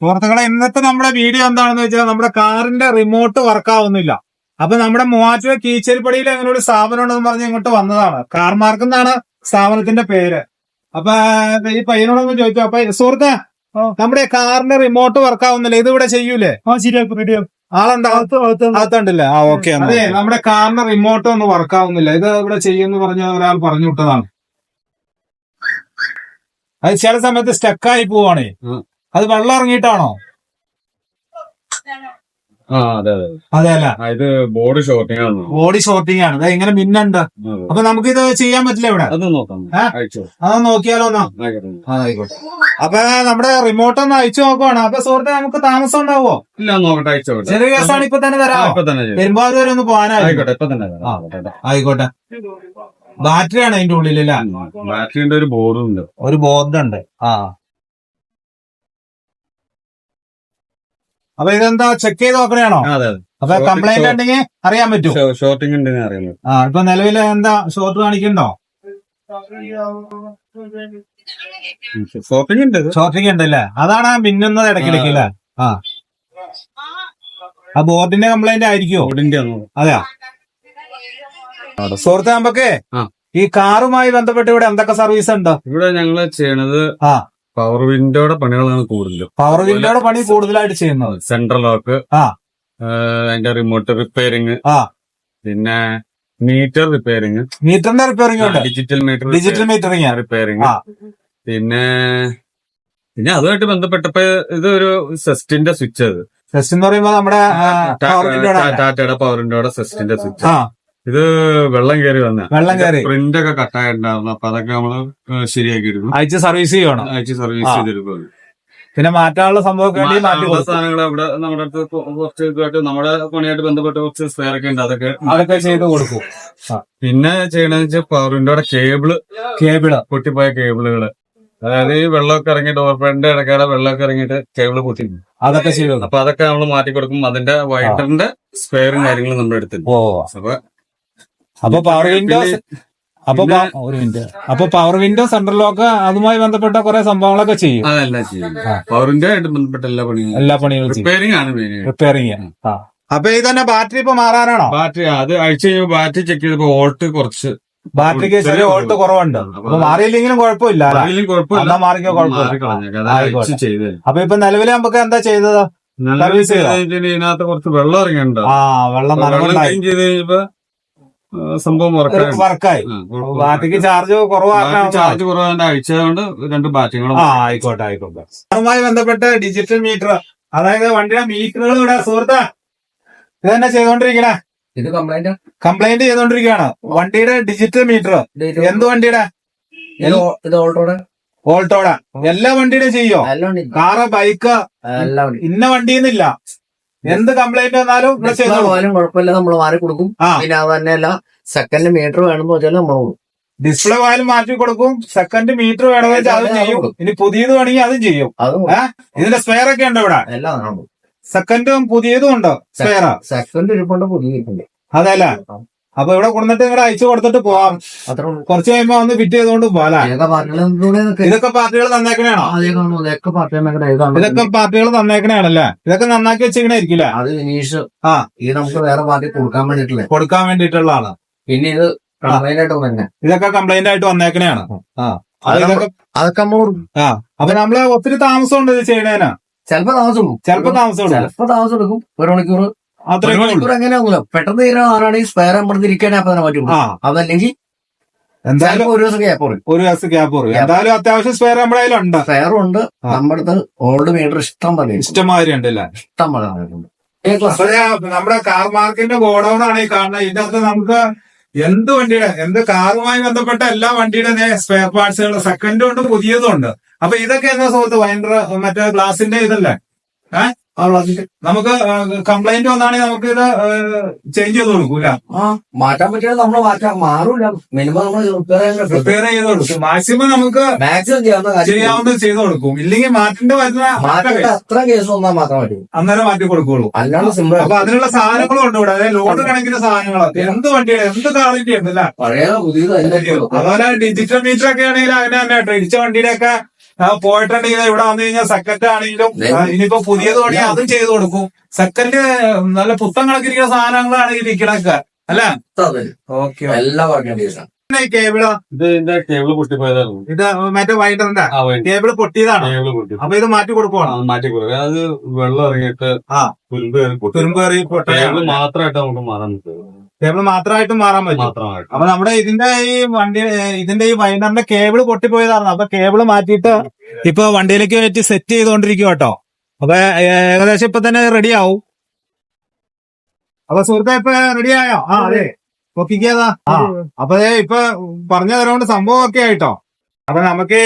സുഹൃത്തുക്കളെ ഇന്നത്തെ നമ്മുടെ വീഡിയോ എന്താണെന്ന് വെച്ചാൽ നമ്മുടെ കാറിന്റെ റിമോട്ട് വർക്ക് ആവുന്നില്ല. അപ്പൊ നമ്മുടെ മൂവാറ്റുപുഴ കീച്ചേരിപ്പടിയിൽ അങ്ങനെ ഒരു സ്ഥാപനം ഉണ്ടെന്ന് പറഞ്ഞ് ഇങ്ങോട്ട് വന്നതാണ്. കാർ മാർക്ക് എന്നാണ് സ്ഥാപനത്തിന്റെ പേര്. അപ്പൊ ഈ പയ്യനോടൊന്ന് ചോദിച്ചു. അപ്പൊ സുഹൃത്തെ നമ്മുടെ കാറിന്റെ റിമോട്ട് വർക്ക് ആവുന്നില്ല. ഇത് ഇവിടെ ചെയ്യൂലേ? ആ ശരിയാക്കും ആ ഓക്കെ അതെ നമ്മുടെ കാറിന്റെ റിമോട്ട് ഒന്നും വർക്ക് ആവുന്നില്ല. ഇത് ഇവിടെ ചെയ്യുന്നു പറഞ്ഞ ഒരാൾ പറഞ്ഞു വിട്ടതാണ്. അത് ചില സമയത്ത് സ്റ്റക്കായി പോവാണേ. അത് വെള്ളം ഇറങ്ങിയിട്ടാണോ? ആ അതെ അതെ. അതെ അല്ല? ഇത് ബോർഡ് ഷോർട്ടിംഗ് ആണ്. ബോഡി ഷോർട്ടിംഗ് ആണ്. ഇങ്ങനെ മിന്നുണ്ട്. അപ്പൊ നമുക്ക് ഇത് ചെയ്യാൻ പറ്റില്ല ഇവിടെ? അത് നോക്കിയാലോ ആയിക്കോട്ടെ. അപ്പൊ നമ്മുടെ റിമോട്ട് ഒന്ന് അയച്ചു നോക്കുവാണ്. അപ്പൊ സുഹൃത്തെ നമുക്ക് താമസം ഉണ്ടാവോ ഇല്ല നോക്കട്ടെ അയച്ചു ചെറിയ കേസാണ് ഇപ്പൊ തന്നെ തരാം. പെരുമ്പാവൂർ വരെ ഒന്ന് പോകാനായി. ആയിക്കോട്ടെ ഇപ്പൊ തന്നെ ആയിക്കോട്ടെ. ബാറ്ററി ആണ് അതിന്റെ ഉള്ളിലല്ല? ബാറ്ററിന്റെ ഒരു ബോർഡ് ഉണ്ട്. ഒരു ബോർഡ് ഉണ്ട്. ആ. അപ്പൊ ഇതെന്താ? ചെക്ക് ചെയ്ത് നോക്കണേണോ അപ്പൊ കംപ്ലൈന്റ് ഉണ്ടെങ്കിൽ അറിയാൻ പറ്റും. ഷോർട്ടിംഗ് ഉണ്ടെന്ന് അറിയുന്നത് ആ ഇപ്പൊ നിലവിൽ എന്താ? ഷോർട്ട് കാണിക്കണ്ടോ ഷോർട്ടിംഗ് ഉണ്ട് ഇത്. ഷോർട്ടിങ് ഉണ്ടല്ലേ അതാണ് മിന്നുന്നത് ഇടയ്ക്കിടയ്ക്ക് അല്ലേ? ആ. ആ ബോർഡിന്റെ കംപ്ലൈന്റ് ആയിരിക്കോ ബോർഡിന്റെ അതെയാ? സുഹൃത്ത് നമുക്ക് ഈ കാറുമായി ബന്ധപ്പെട്ട് ഇവിടെ എന്തൊക്കെ സർവീസ് ഉണ്ട്? ഇവിടെ ഞങ്ങൾ ചെയ്യണത് ആ. പവർ വിൻഡോയുടെ പണികളാണ് കൂടുതലും. പവർ വിൻഡോയുടെ പണി കൂടുതലായിട്ട് ചെയ്യുന്നത്. സെൻട്രൽ ലോക്ക് ആ. അതിന്റെ റിമോട്ട് റിപ്പയറിങ് ആ. പിന്നെ മീറ്റർ റിപ്പയറിങ് മീറ്ററിന്റെ റിപ്പയറിംഗ് ഉണ്ട്. Digital meter digital metering repairing ആ. പിന്നെ പിന്നെ അതുമായിട്ട് ബന്ധപ്പെട്ടപ്പോ ഇത് ഒരു സെസ്റ്റിന്റെ സ്വിച്ച് അത്. സെസ്റ്റ് എന്ന് പറയുമ്പോ നമ്മുടെ ടാറ്റയുടെ പവർ വിൻഡോയുടെ സെസ്റ്റിന്റെ സ്വിച്ച് ആ. ഇത് വെള്ളം കയറി വന്ന വെള്ളം കയറി പ്രിന്റ് ഒക്കെ കട്ടായിട്ടുണ്ടായിരുന്നു. അപ്പൊ അതൊക്കെ നമ്മൾ ഏഹ് ശരിയാക്കി എടുക്കും അയച്ച് സർവീസ് ചെയ്യണം. അയച്ച് സർവീസ് ആ. ചെയ്തെടുക്കും പിന്നെ മാറ്റാനുള്ള സംഭവം വേണ്ടി മാറ്റി സാധനങ്ങൾ ഇവിടെ നമ്മുടെ അടുത്ത് കുറച്ച് ഇതുമായിട്ട് നമ്മുടെ പണിയായിട്ട് ബന്ധപ്പെട്ട കുറച്ച് സ്പെയർ ഒക്കെ ഉണ്ട്. അതൊക്കെ അതൊക്കെ ചെയ്ത് കൊടുക്കും. പിന്നെ ചെയ്യണമെന്ന് വെച്ചാൽ പവർ വിൻഡോയുടെ കേബിൾ കേബിൾ. പൊട്ടിപ്പോയ കേബിളുകൾ. അതായത് ഈ വെള്ളമൊക്കെ ഇറങ്ങിയിട്ട് ഓർഫ്രണ്ട് ഇടക്കാടെ വെള്ളമൊക്കെ ഇറങ്ങിയിട്ട് കേബിൾ പൊട്ടി. അതൊക്കെ ചെയ്തു അപ്പൊ അതൊക്കെ നമ്മൾ മാറ്റി കൊടുക്കും. അതിന്റെ വൈറ്ററിന്റെ സ്പെയറും കാര്യങ്ങളും നമ്മുടെ അടുത്തുണ്ട്. ഓ. അപ്പൊ അപ്പൊ പവർ വിൻഡോസ് അപ്പൊ ഒരു മിനിറ്റ് അപ്പൊ പവർ വിൻഡോ സെൻട്രൽ ലോക്ക് അതുമായി ബന്ധപ്പെട്ട കുറെ സംഭവങ്ങളൊക്കെ ചെയ്യും. അതെല്ലാം ചെയ്യും. പവർ പവറിന്റെ ആയിട്ട് ബന്ധപ്പെട്ട എല്ലാ പണിയും എല്ലാ പണികളും റിപ്പയറിംഗ് ആണ് മെയിൻ റിപ്പയറിങ് അപ്പൊ ഇത് തന്നെ ബാറ്ററി ഇപ്പൊ മാറാനാണോ? ബാറ്ററി അത് അഴിച്ചു കഴിയുമ്പോൾ ബാറ്ററി ചെക്ക് ചെയ്തപ്പോ വോൾട്ട് കുറച്ച് ബാറ്ററിക്ക് ചെറിയ വോൾട്ട് കുറവുണ്ട്. അപ്പൊ മാറിയില്ലെങ്കിലും കുഴപ്പമില്ല എന്നാ മാറിക്കോ. അപ്പൊ ഇപ്പൊ നിലവിൽ നമുക്ക് എന്താ ചെയ്തത്? സർവീസ് ഇതിനകത്ത് കുറച്ച് വെള്ളം ഇറങ്ങിയിട്ടുണ്ട്. ആ വെള്ളം നല്ല നനവുണ്ടായി. ചെയ്ത് കഴിഞ്ഞപ്പോ സംഭവം വർക്കായി. വർക്കായി. ബാറ്ററിക്ക് ചാർജ് കുറവാണ് ചാർജ് കുറവാണ്ട് അഴിച്ചതുകൊണ്ട് രണ്ട് ബാറ്ററികളും ആ ആയിക്കോട്ടെ ആയിക്കോട്ടെ. അതുമായി ബന്ധപ്പെട്ട് ഡിജിറ്റൽ മീറ്റർ അതായത് വണ്ടിയുടെ മീറ്ററുകൾ ഇവിടെ സുഹൃത്ത് ഇത് തന്നെ ചെയ്തോണ്ടിരിക്കണേ? ഇത് കംപ്ലൈന്റ് കംപ്ലൈന്റ് ചെയ്തോണ്ടിരിക്കുകയാണ് വണ്ടിയുടെ ഡിജിറ്റൽ മീറ്റർ. എന്ത് വണ്ടിയുടെ? ഇത് ഓൾട്ടോടെ ഓൾട്ടോടെ എല്ലാ വണ്ടിയുടെയും ചെയ്യോ? കാറ് ബൈക്ക് ഇന്ന വണ്ടിന്നില്ല എന്ത് കംപ്ലൈന്റ് വന്നാലും ഇവിടെ ഡിസ്പ്ലേ ചെയ്തോളൂ. പോയാലും കുഴപ്പമില്ല. നമ്മൾ മാറി കൊടുക്കും. ആ. പിന്നെ അത് തന്നെയല്ല സെക്കൻഡ് മീറ്റർ വേണമെന്ന് വെച്ചാൽ നമ്മൾ കൊടുക്കും. ഡിസ്പ്ലേ പോയാലും മാറ്റി കൊടുക്കും. സെക്കൻഡ് മീറ്റർ വേണമെന്ന് വെച്ചാൽ അതും ചെയ്യും. ഇനി പുതിയത് വേണമെങ്കിൽ അതും ചെയ്യും. അത്? ഇതിന്റെ സ്പെയർ ഒക്കെ ഉണ്ടോ ഇവിടെ. എല്ലാം സെക്കൻഡും പുതിയതും ഉണ്ടോ. സ്പെയർ സെക്കൻഡ് ഇരിപ്പുണ്ട് പുതിയ ഇരിപ്പുണ്ട്. അതെല്ലേ അപ്പൊ ഇവിടെ കൊണ്ടുവന്നിട്ട് നിങ്ങളുടെ അയച്ചു കൊടുത്തിട്ട് പോവാം. അത്ര കുറച്ച് കഴിയുമ്പോ വന്ന് ഫിറ്റ് ചെയ്തുകൊണ്ട് പാർട്ടികളെ ഇതൊക്കെ പാർട്ടികൾ കാണും ഇതൊക്കെ ഏതാണ് ഇതൊക്കെ പാർട്ടികൾ തന്നേക്കണേണല്ലേ ഇതൊക്കെ നന്നാക്കി വെച്ചിരിക്കണായിരിക്കില്ലേ അത് വിനീഷ് ആ. ഇത് നമുക്ക് വേറെ പാർട്ടി കൊടുക്കാൻ വേണ്ടിട്ടില്ല കൊടുക്കാൻ വേണ്ടിയിട്ടുള്ളതാണ് പിന്നെ ഇത് കംപ്ലൈന്റ് ആയിട്ട് തന്നെ ഇതൊക്കെ കംപ്ലൈന്റ് ആയിട്ട് വന്നേക്കണേയാണ്. ആ. അത് അത് അതൊക്കെ നമ്മൾ ആ. അപ്പൊ നമ്മൾ ഒത്തിരി താമസം ഉണ്ട് ഇത് ചെയ്യണേനാ. ചിലപ്പോ താമസം ചിലപ്പോ താമസം ചിലപ്പോ താമസം എടുക്കും ഒരു മണിക്കൂർ എങ്ങനെയാവുന്നില്ല പെട്ടെന്ന് തീരാൻ ആരാണെങ്കിൽ സ്പെയർ നമ്മൾ ഇരിക്കാനേ അപ്പൊ തന്നെ പറ്റും ആ. അതല്ലെങ്കിൽ എന്തായാലും ഒരു ദിവസം ഗ്യാപ്പ് പറയും ഒരു ദിവസം ഗ്യാപ്പ് പറയും എന്തായാലും അത്യാവശ്യം സ്പെയർ നമ്മുടെ കയ്യിലുണ്ട് സ്പെയറും ഉണ്ട്. നമ്മുടെ അടുത്ത് ഓൾഡ് മീറ്റർ ഇഷ്ടം പോലെ ഉണ്ട്. ഇഷ്ടമാതിരി ഇഷ്ടം പോലെ ഉണ്ട്. ഏ ക്ലാസ് അപ്പൊ നമ്മുടെ കാർ മാർക്കിന്റെ ഗോഡൌൺ ആണ് ഈ കാണുന്നത്. ഇതിന്റെ അകത്ത് നമുക്ക് എന്ത് വണ്ടിയുടെ എന്ത് കാറുമായി ബന്ധപ്പെട്ട എല്ലാ വണ്ടിയുടെ സ്പെയർ പാർട്സുകൾ സെക്കൻഡും ഉണ്ട് പുതിയതും ഉണ്ട്. അപ്പൊ ഇതൊക്കെ എന്താ സുഹൃത്ത് വൈൻഡർ മറ്റേ ഗ്ലാസിന്റെ ഇതല്ലേ? ഏഹ് നമുക്ക് കംപ്ലൈന്റ് വന്നാണെങ്കിൽ നമുക്ക് ഇത് ചേഞ്ച് ചെയ്ത് കൊടുക്കൂല. മാറ്റാൻ പറ്റിയാൽ നമ്മൾ മാറ്റാൻ മാറൂല. മിനിമം നമ്മൾ റിപ്പയർ ചെയ്ത് കൊടുക്കും. മാക്സിമം നമുക്ക് മാക്സിമം ചെയ്യാവുന്നത് ചെയ്ത് കൊടുക്കും. ഇല്ലെങ്കിൽ മാറ്റേണ്ട വരുന്ന അത്ര കേസ് വന്നാൽ മാത്രം പറ്റും. അന്നേരം മാറ്റി കൊടുക്കുള്ളൂ. അല്ലാണ്ട് സിമ്പിൾ അപ്പൊ അതിനുള്ള സാധനങ്ങളും ഉണ്ട് ഇവിടെ. അതായത് ലോഡ് കണക്കിന് സാധനങ്ങളൊക്കെ എന്ത് വണ്ടിയാണ്? എന്ത് കാറിന്റെ ഉണ്ടല്ല പഴയ പുതിയത് അതുപോലെ ഡിജിറ്റൽ മീറ്റർ ഒക്കെ ആണെങ്കിൽ അങ്ങനെ തന്നെ ഇടിച്ച വണ്ടിയുടെ ഒക്കെ പോയിട്ടുണ്ടെങ്കിൽ ഇവിടെ വന്നു കഴിഞ്ഞാൽ സെക്കൻഡ് ആണെങ്കിലും ഇനിയിപ്പോ പുതിയത് തുടങ്ങി അതും ചെയ്തു കൊടുക്കും. സെക്കൻഡ് നല്ല പുത്തം കണക്കിരിക്കുന്ന സാധനങ്ങളാണ് ഈ ഇരിക്കണൊക്കെ അല്ല. ഓക്കെ എല്ലാ കേബിൾ ഇത് കേബിൾ പൊട്ടിപ്പോയതായിരുന്നു ഇത് മറ്റേ ആ കേബിൾ പൊട്ടിയതാണ്? അപ്പൊ ഇത് മാറ്റി കൊടുക്കുവാണ്? മാറ്റി കൊടുക്കുക. അത് വെള്ളം ഇറങ്ങിയിട്ട് ആ. തുരുമ്പ്. തുരുമ്പ് കയറി കേബിൾ മാത്രമായിട്ട് നമുക്ക് മാറാൻ പറ്റും കേബിൾ മാത്രമായിട്ട് മാറാൻ പറ്റും. മാത്രമായിട്ട്. അപ്പൊ നമ്മുടെ ഇതിന്റെ ഈ വണ്ടി ഇതിന്റെ ഈ വൈനറിന്റെ കേബിൾ പൊട്ടിപ്പോയതാണ് അപ്പൊ കേബിൾ മാറ്റിയിട്ട് ഇപ്പൊ വണ്ടിയിലേക്ക് വെച്ച് സെറ്റ് ചെയ്തോണ്ടിരിക്കും കേട്ടോ. അപ്പൊ ഏകദേശം ഇപ്പൊ തന്നെ റെഡി ആവും. അപ്പൊ സുഹൃത്തെ ഇപ്പൊ റെഡി ആയോ? ആ അതെ. പൊക്കിക്കാതാ? ആ അപ്പൊ ഇപ്പൊ പറഞ്ഞു തരുകൊണ്ട് സംഭവം ഒക്കെ ആയിട്ടോ അപ്പൊ നമുക്ക്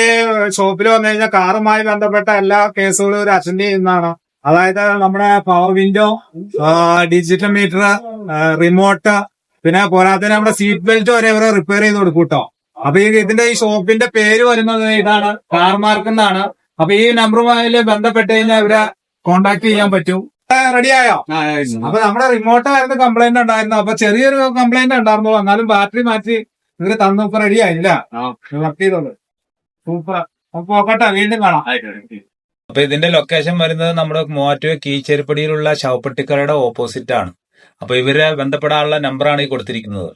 ഷോപ്പിൽ വന്നു കഴിഞ്ഞാൽ കാറുമായി ബന്ധപ്പെട്ട എല്ലാ കേസുകളും ഒരു അറ്റൻഡ് ചെയ്യുന്നതാണ്. അതായത് നമ്മുടെ power window digital meter remote. പിന്നെ പോരാത്തതിന് നമ്മുടെ സീറ്റ് ബെൽറ്റ് വരെ ഇവരെ റിപ്പയർ ചെയ്ത് കൊടുക്കും കേട്ടോ അപ്പൊ ഈ ഇതിന്റെ ഈ ഷോപ്പിന്റെ പേര് വരുന്നത് ഇതാണ് കാർ മാർക്ക് എന്നാണ്. അപ്പൊ ഈ നമ്പറുമായി ബന്ധപ്പെട്ട് കഴിഞ്ഞാൽ ഇവരെ കോണ്ടാക്ട് ചെയ്യാൻ പറ്റും. റെഡിയായോ ആയോ? അപ്പൊ നമ്മുടെ റിമോട്ട് ആയിരുന്നു കംപ്ലൈന്റ് ഉണ്ടായിരുന്നു അപ്പൊ ചെറിയൊരു കംപ്ലൈന്റ് ഉണ്ടായിരുന്നു. എന്നാലും ബാറ്ററി മാറ്റി ഇവർ തന്നു. ഇപ്പൊ റെഡി ആയില്ല. ആ. വർക്ക് ചെയ്തോളൂ. സൂപ്പർ അപ്പൊ പോക്കട്ടെ വീണ്ടും കാണാം. ആയിക്കോട്ടെ. അപ്പൊ ഇതിന്റെ ലൊക്കേഷൻ വരുന്നത് നമ്മുടെ മൂവാറ്റുപുഴ കീച്ചേരിപ്പടിയിലുള്ള ശവപ്പെട്ടിക്കടയുടെ ഓപ്പോസിറ്റ് ആണ്. അപ്പൊ ഇവരെ ബന്ധപ്പെടാനുള്ള നമ്പറാണ് ഈ കൊടുത്തിരിക്കുന്നത്.